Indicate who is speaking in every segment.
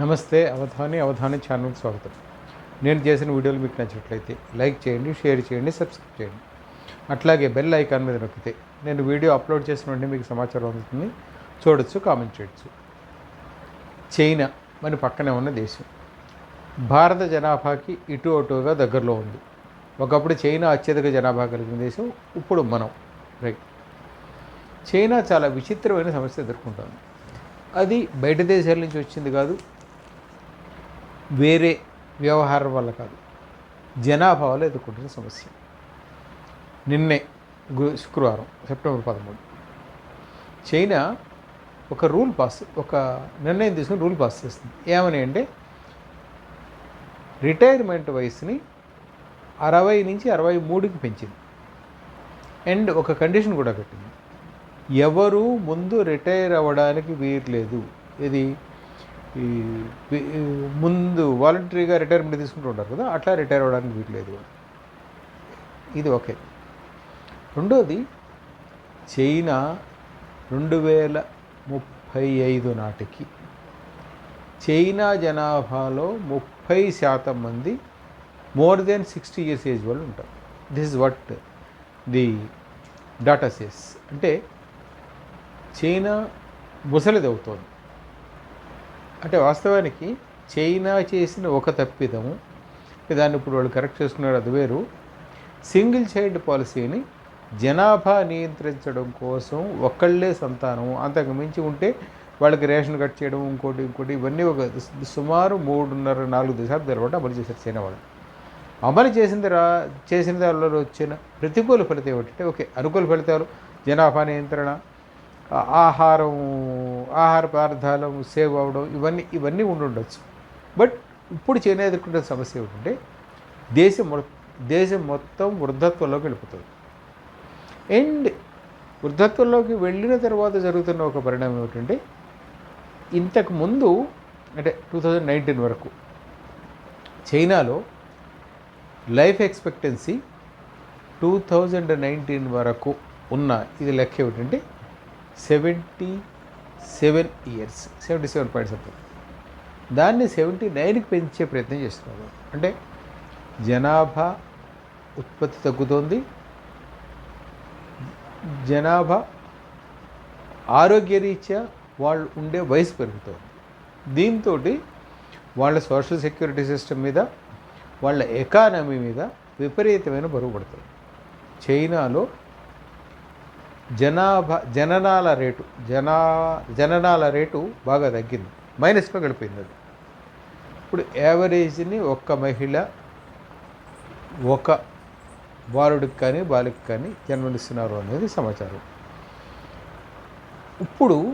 Speaker 1: నమస్తే అవధాని అవధాని ఛానల్కి స్వాగతం. నేను చేసిన వీడియోలు మీకు నచ్చినట్లయితే లైక్ చేయండి షేర్ చేయండి సబ్స్క్రైబ్ చేయండి. అట్లాగే బెల్ ఐకాన్ మీద నొక్కితే నేను వీడియో అప్లోడ్ చేసిన వెంటనే మీకు సమాచారం అందుతుంది. చూడొచ్చు కామెంట్ చేయొచ్చు. చైనా మన పక్కనే ఉన్న దేశం. భారత జనాభాకి ఇటు అటుగా దగ్గరలో ఉంది. ఒకప్పుడు చైనా అత్యధిక జనాభా కలిగిన దేశం ఇప్పుడు మనం. రైట్. చైనా చాలా విచిత్రమైన సమస్య ఎదుర్కొంటుంది. అది బయట దేశాల నుంచి వచ్చింది కాదు వేరే వ్యవహారం వల్ల కాదు. జనాభా వల్ల ఎదుర్కొంటున్న సమస్య. నిన్నే గు శుక్రవారం సెప్టెంబర్ పదమూడు. చైనా ఒక రూల్ పాస్ ఒక నిర్ణయం తీసుకుని రూల్ పాస్ చేస్తుంది. ఏమని అంటే రిటైర్మెంట్ వయసుని అరవై నుంచి అరవై మూడుకి పెంచింది. అండ్ ఒక కండిషన్ కూడా పెట్టింది. ఎవరు ముందు రిటైర్ అవ్వడానికి వీర్లేదు ఇది ఈ ముందు వాలంటరీగా రిటైర్మెంట్ తీసుకుంటూ ఉంటారు కదా అట్లా రిటైర్ అవ్వడానికి వీట్లేదు ఇది ఓకే. రెండోది చైనా రెండు వేల ముప్పై ఐదు నాటికి చైనా జనాభాలో ముప్పై శాతం మంది more than sixty years age వాళ్ళు ఉంటారు. This is what the data says. అంటే చైనా ముసలిదవుతోంది అంటే వాస్తవానికి చైనా చేసిన ఒక తప్పిదము. దాన్ని ఇప్పుడు వాళ్ళు కరెక్ట్ చేసుకున్నారు అది వేరు. సింగిల్ చైల్డ్ పాలసీని జనాభా నియంత్రించడం కోసం ఒక్కళ్ళే సంతానం అంతకు మించి ఉంటే వాళ్ళకి రేషన్ కట్ చేయడం ఇంకోటి ఇంకోటి ఇవన్నీ ఒక సుమారు మూడున్నర నాలుగు దశాబ్దాల పాటు అమలు చేశారు చైనా వాళ్ళు. అమలు చేసింది రా చేసిన దానిలో వచ్చిన ప్రతికూల ఫలితం ఏమిటంటే ఓకే అనుకూల ఫలితాలు. జనాభా నియంత్రణ ఆహారం ఆహార పదార్థాలు సేవ్ అవ్వడం ఇవన్నీ ఇవన్నీ ఉండుండొచ్చు. బట్ ఇప్పుడు చైనా ఎదుర్కొంటున్న సమస్య ఏమిటంటే దేశం మొ- దేశం మొత్తం వృద్ధత్వంలోకి వెళ్ళిపోతుంది. అండ్ వృద్ధత్వంలోకి వెళ్ళిన తర్వాత జరుగుతున్న ఒక పరిణామం ఏమిటంటే ఇంతకు ముందు అంటే టూ థౌజండ్ నైన్టీన్ వరకు చైనాలో life expectancy two thousand nineteen వరకు ఉన్న ఇది లెక్క ఏమిటంటే seventy seven years. Seventy seven point something దాన్ని సెవెంటీ నైన్కి పెంచే ప్రయత్నం చేస్తున్నారు. అంటే జనాభా ఉత్పత్తి తగ్గుతోంది. జనాభా ఆరోగ్యరీత్యా వాళ్ళు ఉండే వయసు పెరుగుతుంది. దీంతో వాళ్ళ సోషల్ సెక్యూరిటీ సిస్టమ్ మీద వాళ్ళ ఎకానమీ మీద విపరీతమైన బరువు పడుతుంది. చైనాలో జనాభా జననాల రేటు జనా జననాల రేటు బాగా తగ్గింది. మైనస్లో గడిపోయింది అది. ఇప్పుడు యావరేజ్ని ఒక్క మహిళ ఒక బాలుడికి కానీ బాలికి కానీ జన్మనిస్తున్నారు అనేది సమాచారం. ఇప్పుడు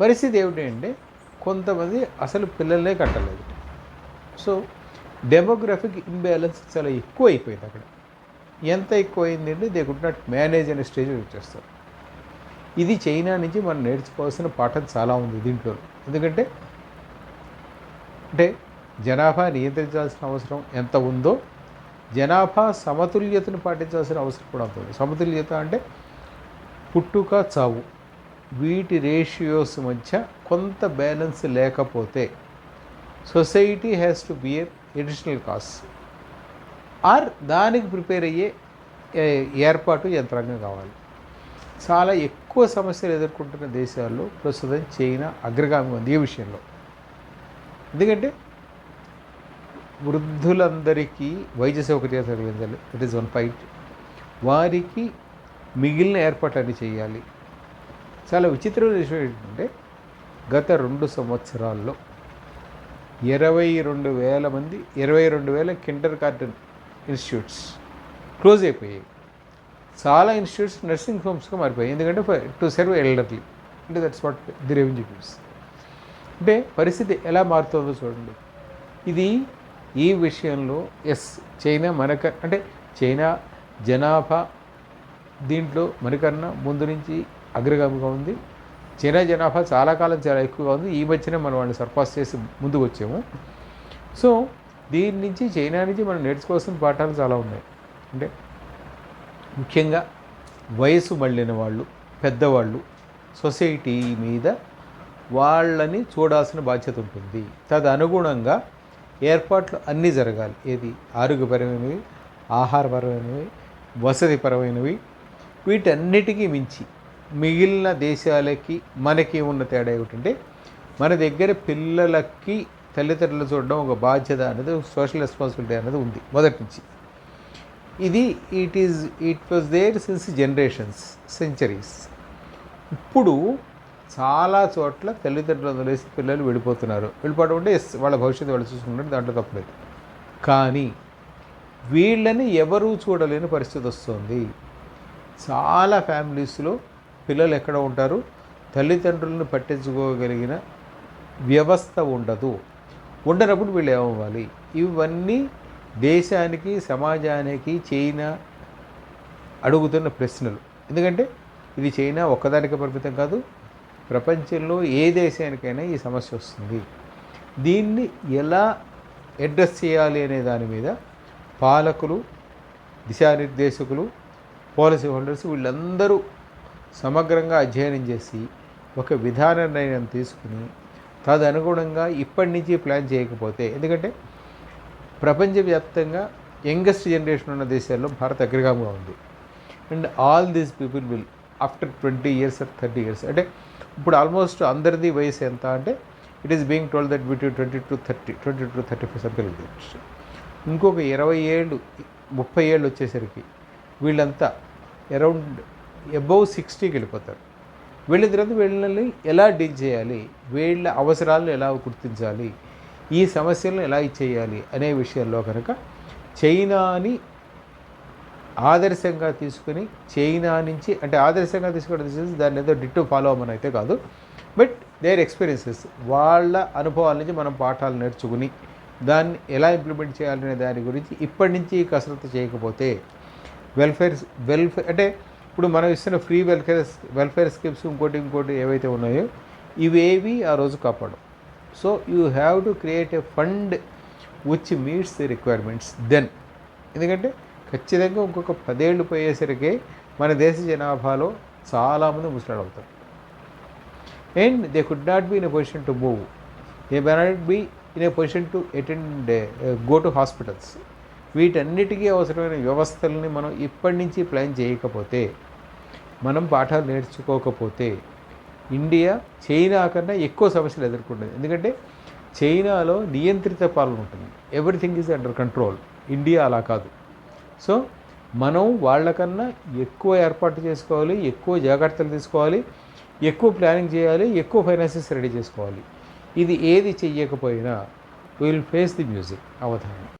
Speaker 1: పరిస్థితి ఏమిటి అంటే కొంతమంది అసలు పిల్లలే కట్టలేదు. సో డెమోగ్రఫిక్ ఇంబ్యాలెన్స్ చాలా ఎక్కువ అయిపోయింది అక్కడ. ఎంత ఎక్కువ అంటే దే గుడ్ నాట్ మేనేజ్ అనే స్టేజ్ వచ్చేస్తారు ఇది చైనా నుంచి మనం నేర్చుకోవాల్సిన పాఠం చాలా ఉంది దీంట్లో. ఎందుకంటే అంటే జనాభా నియంత్రించాల్సిన అవసరం ఎంత ఉందో జనాభా సమతుల్యతను పాటించాల్సిన అవసరం కూడా ఉంటుంది సమతుల్యత అంటే పుట్టుక చావు. వీటి రేషియోస్ మధ్య కొంత బ్యాలెన్స్ లేకపోతే society has to bear additional cost or దానికి ప్రిపేర్ అయ్యే ఏర్పాటు యంత్రాంగం కావాలి. చాలా ఎక్కువ సమస్యలు ఎదుర్కొంటున్న దేశాల్లో ప్రస్తుతం చైనా అగ్రగామి ఉంది ఈ విషయంలో. ఎందుకంటే వృద్ధులందరికీ వైద్య సౌకర్యాలు కలిగించాలి దట్ ఈస్ వన్ పాయింట్ వారికి మిగిలిన ఏర్పాట్లన్నీ చేయాలి. చాలా విచిత్రమైన విషయం ఏంటంటే గత రెండు సంవత్సరాల్లో ఇరవై రెండు వేల మంది ఇరవై రెండు వేల కిండర్ గార్డెన్ ఇన్స్టిట్యూట్స్. క్లోజ్ అయిపోయాయి. చాలా ఇన్స్టిట్యూట్స్ నర్సింగ్ హోమ్స్గా మారిపోయాయి. ఎందుకంటే టు సర్వ్ ఎల్డర్లీ అంటే that's what the revenue gives అంటే పరిస్థితి ఎలా మారుతుందో చూడండి. ఇది ఈ విషయంలో ఎస్ చైనా మనక అంటే చైనా జనాభా దీంట్లో మనకన్నా ముందు నుంచి అగ్రగామిగా ఉంది. చైనా జనాభా చాలా కాలం చాలా ఎక్కువగా ఉంది. ఈ మధ్యనే మనం వాళ్ళని సర్పాస్ చేసి ముందుకు వచ్చాము సో దీని నుంచి చైనా నుంచి మనం నేర్చుకోవాల్సిన పాఠాలు చాలా ఉన్నాయి. అంటే ముఖ్యంగా వయసు మళ్ళిన వాళ్ళు పెద్దవాళ్ళు సొసైటీ మీద వాళ్ళని చూడాల్సిన బాధ్యత ఉంటుంది. తదనుగుణంగా ఏర్పాట్లు అన్నీ జరగాలి. ఏది? ఆరోగ్యపరమైనవి ఆహారపరమైనవి వసతిపరమైనవి. వీటన్నిటికీ మించి మిగిలిన దేశాలకి మనకి ఉన్న తేడా ఏమిటంటే మన దగ్గర పిల్లలకి తల్లిదండ్రులు చూడడం ఒక బాధ్యత అనేది సోషల్ రెస్పాన్సిబిలిటీ అనేది ఉంది మొదటి నుంచి. ఇది it is it was there since generations centuries ఇప్పుడు చాలా చోట్ల తల్లిదండ్రులు వదిలేసి పిల్లలు వెళ్ళిపోతున్నారు వెళ్ళిపోవడం అంటే వాళ్ళ భవిష్యత్తు వాళ్ళు చూసుకుంటారు దాంట్లో తప్పలేదు కానీ వీళ్ళని ఎవరూ చూడలేని పరిస్థితి వస్తుంది. చాలా ఫ్యామిలీస్లో పిల్లలు ఎక్కడ ఉంటారు? తల్లిదండ్రులను పట్టించుకోగలిగిన వ్యవస్థ ఉండదు. ఉండనప్పుడు వీళ్ళు ఏమవ్వాలి? ఇవన్నీ దేశానికి సమాజానికి చైనా అడుగుతున్న ప్రశ్నలు. ఎందుకంటే ఇది చైనా ఒక్కదానికి పరిమితం కాదు ప్రపంచంలో ఏ దేశానికైనా ఈ సమస్య వస్తుంది. దీన్ని ఎలా అడ్రస్ చేయాలి అనే దాని మీద పాలకులు దిశానిర్దేశకులు పాలసీ హోల్డర్స్ వీళ్ళందరూ సమగ్రంగా అధ్యయనం చేసి ఒక విధాన నిర్ణయం తీసుకుని తదనుగుణంగా ఇప్పటి నుంచి ప్లాన్ చేయకపోతే ఎందుకంటే ప్రపంచవ్యాప్తంగా యంగెస్ట్ జనరేషన్ ఉన్న దేశాల్లో భారత్ అగ్రగామిగా ఉంది. And all these people will after twenty years or thirty years అంటే ఇప్పుడు ఆల్మోస్ట్ అందరిది వయసు ఎంత అంటే it is being told that between twenty to thirty twenty to thirty five circle ఇంకొక ఇరవై ఏళ్ళు ముప్పై ఏళ్ళు వచ్చేసరికి వీళ్ళంతా అరౌండ్ అబౌవ్ సిక్స్టీకి వెళ్ళిపోతారు. వీళ్ళ తర్వాత వీళ్ళని ఎలా డీల్ చేయాలి? వీళ్ళ అవసరాలను ఎలా గుర్తించాలి? ఈ సమస్యలను ఎలా చేయాలి అనే విషయంలో కనుక చైనాని ఆదర్శంగా తీసుకుని చైనా నుంచి అంటే ఆదర్శంగా తీసుకోవడం దాన్ని ఏదో డిట్టు ఫాలో అవ్వమని అయితే కాదు. బట్ దేర్ ఎక్స్పీరియన్సెస్ వాళ్ళ అనుభవాల నుంచి మనం పాఠాలు నేర్చుకుని దాన్ని ఎలా ఇంప్లిమెంట్ చేయాలనే దాని గురించి ఇప్పటి నుంచి కసరత్తు చేయకపోతే వెల్ఫేర్ వెల్ఫేర్ అంటే ఇప్పుడు మనం ఇస్తున్న ఫ్రీ వెల్ఫేర్ వెల్ఫేర్ స్కీమ్స్ ఇంకోటి ఇంకోటి ఏవైతే ఉన్నాయో ఇవేవి ఆ రోజు కాపాడు so you have to create a fund which meets the requirements then ఎందుకంటే ఖచ్చితంగా ఇంకొక పదేళ్ళు పోయేసరికి మన దేశ జనాభాలో చాలామంది ముసలాడు అవుతారు. And they could not be in a position to move they may not be in a position to attend go to hospitals వీటన్నిటికీ అవసరమైన వ్యవస్థల్ని మనం ఇప్పటి నుంచి ప్లాన్ చేయకపోతే మనం పాఠాలు నేర్చుకోకపోతే ఇండియా చైనా కన్నా ఎక్కువ సమస్యలు ఎదుర్కొంటుంది. ఎందుకంటే చైనాలో నియంత్రిత పాలన ఉంటుంది. Everything is under control India అలా కాదు. సో మనం వాళ్ళకన్నా ఎక్కువ ఏర్పాటు చేసుకోవాలి ఎక్కువ జాగ్రత్తలు తీసుకోవాలి ఎక్కువ ప్లానింగ్ చేయాలి ఎక్కువ ఫైనాన్సెస్ రెడీ చేసుకోవాలి. ఇది ఏది చెయ్యకపోయినా will face the music Avadhanam.